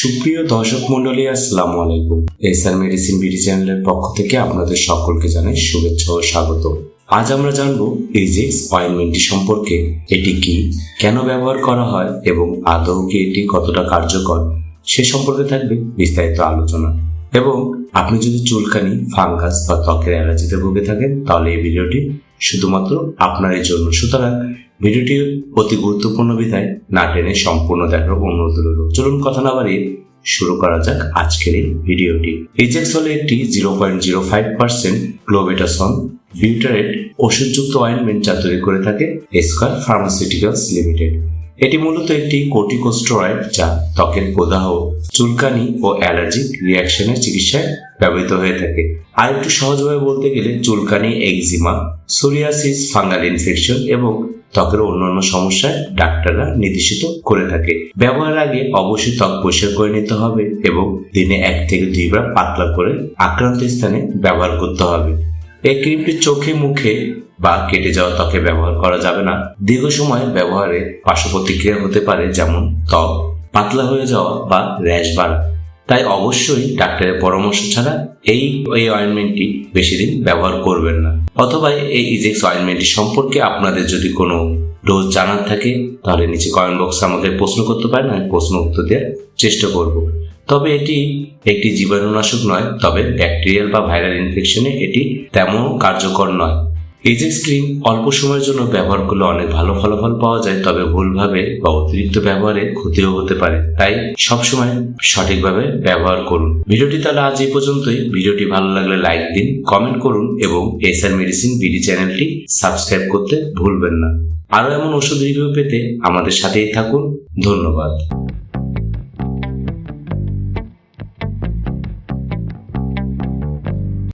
সুপ্রিয় দর্শক মন্ডলী আসসালামু আলাইকুম। এসআর মেডিসিন বিডি চ্যানেলের পক্ষ থেকে আপনাদের সকলকে জানাই শুভেচ্ছা ও স্বাগত। আজ আমরা জানব ইজিক্স অয়েনমেন্টটি সম্পর্কে, এটি কি, কেন ব্যবহার করা হয় এবং আদৌ কি এটি কতটা কার্যকর, সে সম্পর্কে থাকবে বিস্তারিত আলোচনা। এবং আপনি যদি চুলকানি, ফাঙ্গাস বা ত্বকের অ্যালার্জিতে ভুগে থাকেন, তাহলে এই ভিডিওটি শুধুমাত্র আপনারই জন্য। সুতরাং ভিডিওটি অতি গুরুত্বপূর্ণ বিধায় না টেনে সম্পূর্ণ দেখার অনুরোধ রইল। চলুন কথা না বাড়িয়ে শুরু করা যাক আজকের এই ভিডিওটি। এইচএক্স হলো একটি zero point zero five percent clobetasone butyrate ওষুধযুক্ত ointment যা তৈরি করে থাকে স্কয়ার ফার্মাসিউটিক্যালস লিমিটেড এটি মূলত একটি কোর্টিকোস্টেরয়েড যা ত্বকের প্রদাহ, চুলকানি ও অ্যালার্জিক রিয়াকশনের চিকিৎসায় ব্যবহৃত হয়ে থাকে। আর একটু সহজভাবে বলতে গেলে চুলকানি একজিমা সোরিয়াসিস ফাঙ্গাল ইনফেকশন এবং ত্বকের অন্যান্য সমস্যায় ডাক্তাররা নির্দেশিত করে থাকে। ব্যবহারের আগে অবশ্যই ত্বক পরিষ্কার করে নিতে হবে এবং দিনে এক থেকে দুইবার পাতলা করে আক্রান্ত স্থানে ব্যবহার করতে হবে। এই ক্রিমটি চোখে, মুখে বা কেটে যাওয়া ত্বকে ব্যবহার করা যাবে না। দীর্ঘ সময় ব্যবহারে পার্শ্ব প্রতিক্রিয়া হতে পারে যেমন ত্বক পাতলা হয়ে যাওয়া বা র্যাশ বাড়া তাই অবশ্যই ডাক্তারের পরামর্শ ছাড়া এই এই অয়েনমেন্টটি বেশি দিন ব্যবহার করবেন না। অথবা এই ইজেক্স অয়েনমেন্টটি সম্পর্কে আপনাদের যদি কোনো ডোজ জানার থাকে, তাহলে নিচে কমেন্ট বক্সে আমাকে প্রশ্ন করতে পারেন, আমি প্রশ্ন উত্তর দেওয়ার চেষ্টা করব। তবে এটি একটি জীবাণুনাশক নয়, তবে ব্যাকটেরিয়াল বা ভাইরাল ইনফেকশনে এটি তেমন কার্যকর নয়। এজেক্স ক্রিম অল্প সময়ের জন্য ব্যবহার করলে অনেক ভালো ফলাফল পাওয়া যায়, তবে ভুলভাবে বা অতিরিক্ত ব্যবহারে ক্ষতিও হতে পারে। তাই সবসময় সঠিকভাবে ব্যবহার করুন। ভিডিওটি তাহলে আজ এই পর্যন্তই। ভিডিওটি ভালো লাগলে লাইক দিন, কমেন্ট করুন এবং এসআর মেডিসিন বিডি চ্যানেলটি সাবস্ক্রাইব করতে ভুলবেন না। আরও এমন ওষুধ রিভিউ পেতে আমাদের সাথেই থাকুন। ধন্যবাদ।